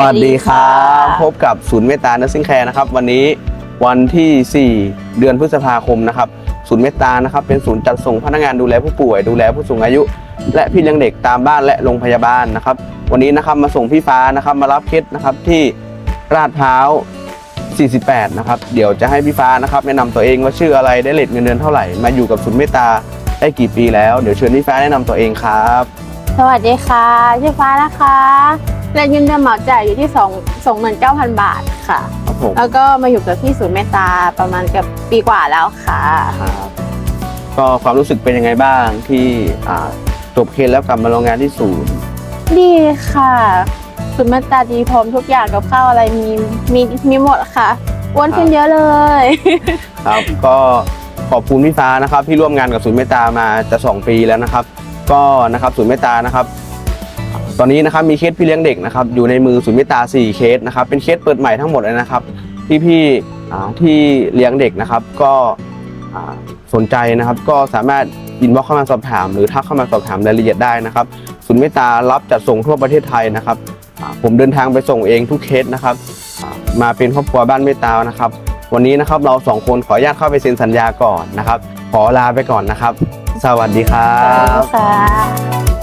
วัสดีครับสวัสดีค่ะพบกับศูนย์เมตตาเนอร์ซิงแคร์นะครับ วันนี้วันที่ 4 เดือนพฤษภาคมนะครับ ศูนย์เมตตานะครับ เป็นศูนย์จัดส่งพนักงานดูแลผู้ป่วย ดูแลผู้สูงอายุ และพี่เลี้ยงเด็กตามบ้านและโรงพยาบาลนะครับ วันนี้นะครับมาส่งพี่ฟ้านะครับมารับเคสนะครับที่ราดพร้าว 48 นะครับ เดี๋ยวจะให้พี่ฟ้านะครับแนะนำตัวเองว่าชื่ออะไรได้เลทเงินเดือนเท่าไหร่ มาอยู่กับศูนย์เมตตาได้กี่ปีแล้ว เดี๋ยวเชิญพี่ฟ้าแนะนำตัวเองครับ สวัสดีค่ะ ชื่อฟ้านะคะ เรียนเงินเดือนเหมาจ่ายอยู่ที่2 29,000 บาทค่ะ ครับผมแล้วก็มาอยู่กับที่ศูนย์เมตตาประมาณเกับปีกว่าแล้วค่ะ ครับก็ความรู้สึกเป็นยังไงบ้างที่อ่าจบเคสแล้วกลับมาโรงงานที่ศูนย์ ดีค่ะศูนย์เมตตาดีพร้อมทุกอย่างกับข้าวอะไรมีมีมีหมดค่ะอ้วนขึ้นเยอะเลย ครับก็ขอบคุณพี่ฟ้านะครับที่ร่วมงานกับศูนย์เมตตามาจะ 2 ปีแล้วนะครับ ก็นะครับศูนย์เมตตานะครับ ตอนนี้นะครับมีเคสพี่เลี้ยงเด็กนะครับอยู่ในมือศูนย์เมตตา4เคสนะครับเป็นเคสเปิดใหม่ทั้งหมดเลยนะครับที่พี่อ่าที่เลี้ยงเด็กนะครับ ก็สนใจนะครับ ก็สามารถอินบ็อกเข้ามาสอบถาม หรือทักเข้ามาสอบถามรายละเอียดได้นะครับศูนย์เมตตารับจัดส่งทั่วประเทศไทยนะครับผมเดินทางไปส่งเองทุกเคสนะครับมาเป็นครอบครัวบ้านเมตตานะครับ วันนี้นะครับเราสองคนขออนุญาตเข้าไปเซ็นสัญญาก่อนนะครับ ขอลาไปก่อนนะครับ สวัสดีครับ